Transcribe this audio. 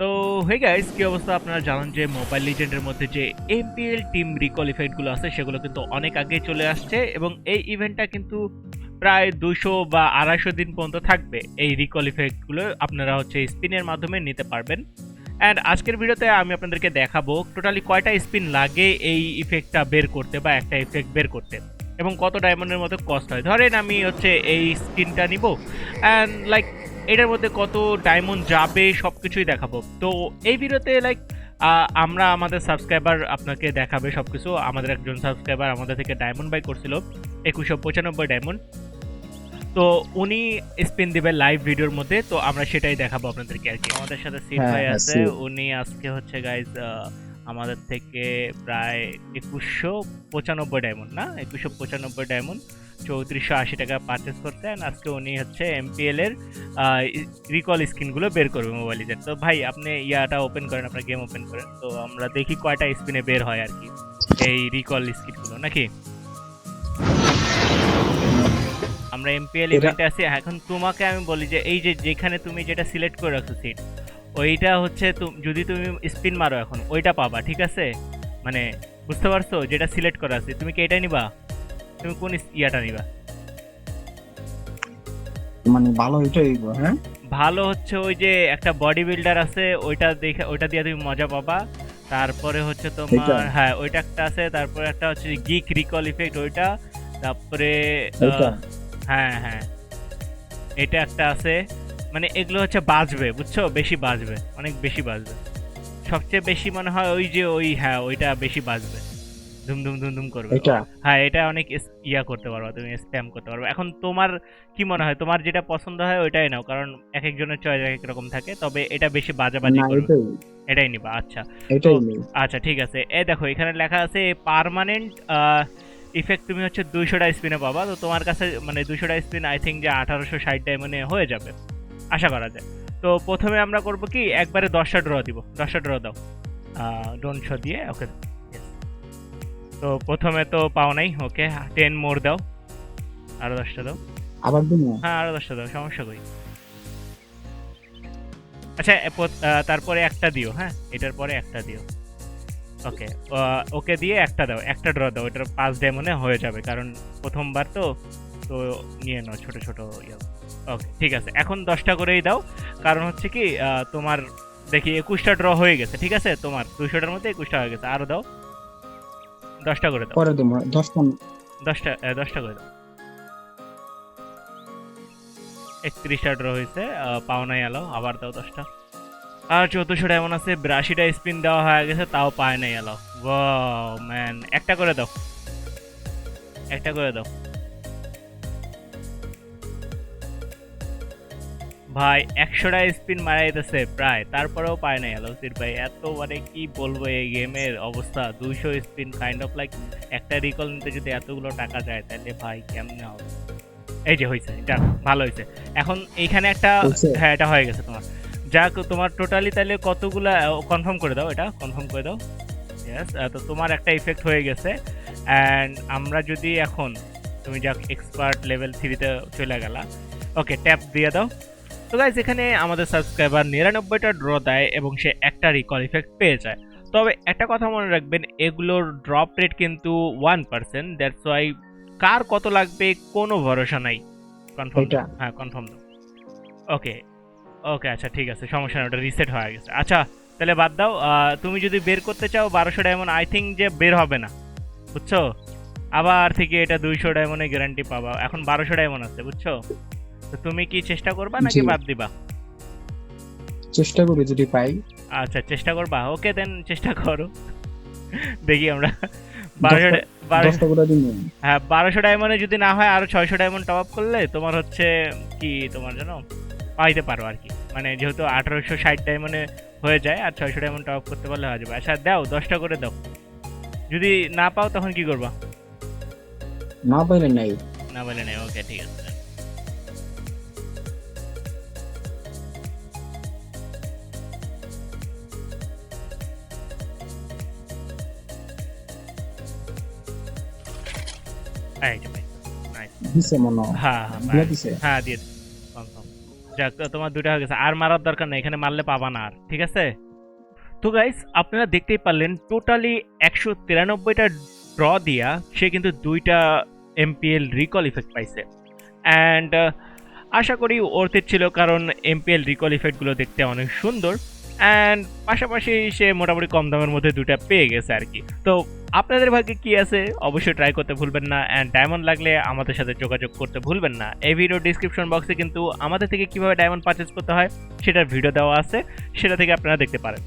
তো hey guys কি অবস্থা? আপনারা জানেন যে মোবাইল লিজেন্ডের মধ্যে যে এমপিএল টিম রিকল ইফেক্টগুলো আছে, সেগুলো কিন্তু অনেক আগে চলে আসছে এবং এই ইভেন্টটা কিন্তু প্রায় দুশো বা আড়াইশো দিন পর্যন্ত থাকবে। এই রিকল ইফেক্টগুলো আপনারা হচ্ছে স্পিনের মাধ্যমে নিতে পারবেন। অ্যান্ড আজকের ভিডিওতে আমি আপনাদেরকে দেখাবো টোটালি কয়টা স্পিন লাগে এই ইফেক্টটা বের করতে বা একটা ইফেক্ট বের করতে এবং কত ডায়মন্ডের মতো কস্ট হয়। ধরেন আমি হচ্ছে এই স্কিনটা নিব। অ্যান্ড লাইক এটার মধ্যে কত ডায়মন্ড যাবে সব কিছুই দেখাবো। তো এই ভিডিওতে লাইক আমরা আমাদের সাবস্ক্রাইবার আপনাকে দেখাবে সব কিছু আমাদের একজন সাবস্ক্রাইবার আমাদের থেকে ডায়মন্ড বাই করছিল একুশশো পঁচানব্বই ডায়মন্ড তো উনি স্পিন দিবে লাইভ ভিডিওর মধ্যে তো আমরা সেটাই দেখাবো আপনাদেরকে আর কি। আমাদের সাথে সিট হ্যাঁ, ভাই হ্যাঁ, আছে উনি আজকে হচ্ছে গাইজ আমাদের থেকে প্রায় একুশশো পঁচানব্বই ডায়মন্ড না? একুশশো পঁচানব্বই ডায়মন্ড চৌত্রিশশো আশি টাকা পারচেস করতে and আজকে উনি হচ্ছে এমপিএল এর রিকল স্ক্রিনগুলো বের করবে মোবাইল লিজেন্ড তো ভাই আপনি ইয়াটা ওপেন করেন আপনার গেম ওপেন করেন। তো আমরা দেখি কয়টা স্পিনে বের হয় আর কি এই রিকল স্ক্রিনগুলো নাকি? আমরা এমপিএল ইভেন্টে আছি। এখন তোমাকে আমি বলি যে এই যে যেখানে তুমি যেটা সিলেক্ট করে রাখছো সিট ওইটা হচ্ছে তুম- যদি তুমি স্পিন মারো এখন ওইটা পাবা ঠিক আছে? মানে বুঝতে পারছ? যেটা সিলেক্ট করা আছে তুমি কি এটাই নিবা? তুমি কোন ইয়াটা নিবা? মানে ভালো এটাই হ্যাঁ? ভালো হচ্ছে ওই যে একটা বডি বিল্ডার আছে ওইটা দেখে ওইটা দিয়ে তুমি মজা পাবা। তারপরে হচ্ছে তোমার হ্যাঁ ওইটা একটা আছে তারপরে একটা হচ্ছে গিক রিকল ইফেক্ট ওইটা। তারপরে এটা? হ্যাঁ হ্যাঁ। এটা একটা আছে। মানে এগুলো হচ্ছে বাজবে বুঝছ? বেশি বাজবে অনেক বেশি বাজবে। সবচেয়ে বেশি মনে হয় ওই যে ওই হ্যাঁ ওইটা বেশি বাজবে। ধুম ধুম ধুম ধুম করবে। এটা? হ্যাঁ এটা অনেক ইয়া করতে পারবা তুমি স্প্যাম করতে পারবে। এখন তোমার কি মনে হয়? তোমার যেটা পছন্দ হয় ওইটাই নাও কারণ এক একজনের চয়েস এক এক রকম থাকে তবে এটা বেশি বাজাবাজি করবে। এটাই। নিবা আচ্ছা। আচ্ছা ঠিক আছে। এই দেখো এখানে লেখা আছে পার্মানেন্ট ইফেক্ট তুমি হচ্ছে দুইশোটা স্পিনে পাবা। তো তোমার কাছে মানে দুইশোটা স্পিন আই থিঙ্ক যে আঠারোশো ষাট ডায়মন্ডে হয়ে যাবে আশা করা যায়। তো প্রথমে আমরা করব কি একবারে দশটা ড্র দিব। দশটা ড্র দাও। ডোন শো দিয়ে ওকে তো প্রথমে তো পাও নাই ওকে টেন মোর দাও আরও দশটা দাও। আবার দিন হ্যাঁ আরও দশটা দাও সমস্যা কই? আচ্ছা তারপরে একটা দিও হ্যাঁ এটার পরে একটা দিও। ওকে ওকে দিয়ে একটা দাও একটা ড্র দাও এটার পাঁচ ডেমনে হয়ে যাবে কারণ প্রথমবার তো তো নিয়ে নাও ছোট ছোট ইয়ে। ওকে ঠিক আছে এখন দশটা করেই দাও কারণ হচ্ছে কি তোমার দেখি একুশটা ড্র হয়ে গেছে ঠিক আছে তোমার দুশোটার মধ্যে একুশটা হয়ে গেছে আরও দাও। দশটা করে দাও। পরে দেবো দশটা দশটা দশটা করে দাও। একত্রিশটা ড্র হয়েছে পাওনাই এলো আবার দাও দশটা। আর চৌদ্দশোটা এমন আছে ব্রাশিটা স্পিন দেওয়া হয়ে গেছে তাও পায় নাই এলো ও ম্যান একটা করে দাও। একটা করে দাও। ভাই একশোটা স্পিন মারা যেতেছে প্রায় তারপরেও পায় নাই এলো সির ভাই। এত মানে কি বলব এই গেমের অবস্থা দুইশো স্পিন কাইন্ড অফ লাইক একটা রিকল নিতে যদি এতগুলো টাকা যায় তাহলে ভাই কেমনে হবে? এই যে হয়েছে যাক ভালো হয়েছে এখন এইখানে একটা হ্যাঁ এটা হয়ে গেছে তোমার। যাক তোমার টোটালি তাহলে কতগুলা কনফার্ম করে দাও এটা কনফার্ম করে দাও। ইয়েস তো তোমার একটা ইফেক্ট হয়ে গেছে। অ্যান্ড আমরা যদি এখন তুমি যাক এক্সপার্ট লেভেল থ্রিতে চলে গেলা। ওকে ট্যাপ দিয়ে দাও। তো গাইজ এখানে আমাদের সাবস্ক্রাইবার নিরানব্বইটা ড্র দেয় এবং সে একটা রিকল ইফেক্ট পেয়ে যায়। তবে একটা কথা মনে রাখবেন এগুলোর ড্রপ রেট কিন্তু ওয়ান পার্সেন্ট দ্যাটস ওয়াই কার কত লাগবে কোনো ভরসা নাই। কনফার্ম হ্যাঁ কনফার্ম ওকে ওকে আচ্ছা ঠিক আছে সমস্যা ওটা রিসেট হয়ে গেছে। আচ্ছা তাহলে বাদ দাও তুমি যদি বের করতে চাও বারোশো ডায়মন্ড আই থিঙ্ক যে বের হবে না বুঝছ? আবার থেকে এটা দুইশো ডায়মন্ডের গ্যারান্টি পাবা। এখন বারোশো ডায়মন্ড আছে বুঝছ? তো তুমি কি চেষ্টা করবা নাকি বাদ দিবা? চেষ্টা করি যদি পাই। আচ্ছা চেষ্টা করবা। ওকে দেন চেষ্টা করো। দেখি আমরা। বারোশো দিন হ্যাঁ বারোশো ডায়মন্ডে যদি না হয় আরও ছয়শো ডায়মন্ড টপ আপ করলে তোমার হচ্ছে কি তোমার জানো পাইতে পারো আর কি। মানে যেহেতু আঠারোশো ষাট ডায়মন্ডে হয়ে যায় আর ছয়শো ডায়মন্ড টপ আপ করতে পারলে হয়ে যাবে। আচ্ছা দাও দশটা করে দাও। যদি না পাও তখন কি করবা? না পাইলে নাই। না বলে নেই ওকে ঠিক আছে। দিছে মনে হয়। দিয়ে দিছে হ্যাঁ দিয়ে কনফার্ম যাক তোমার দুইটা হয়ে গেছে আর মারার দরকার নেই এখানে মারলে পাবা না আর ঠিক আছে? তো গাইস আপনারা দেখতেই পারলেন টোটালি একশো তিরানব্বইটা ড্র দিয়া সে কিন্তু দুইটা এমপিএল রিকল ইফেক্ট পাইছে। অ্যান্ড আশা করি অর্থের ছিল কারণ এমপিএল রিকল ইফেক্টগুলো দেখতে অনেক সুন্দর। অ্যান্ড পাশাপাশি সে মোটামুটি কম দামের মধ্যে দুটা পেয়ে গেছে আর কি। তো আপনাদের ভাগ্যে কি আছে? অবশ্যই ট্রাই করতে ভুলবেন না। অ্যান্ড ডায়মন্ড লাগলে আমাদের সাথে যোগাযোগ করতে ভুলবেন না। এই ভিডিও ডিসক্রিপশন বক্সে কিন্তু আমাদের থেকে কীভাবে ডায়মন্ড পারচেস করতে হয়, সেটার ভিডিও দেওয়া আছে। সেটা থেকে আপনারা দেখতে পারেন।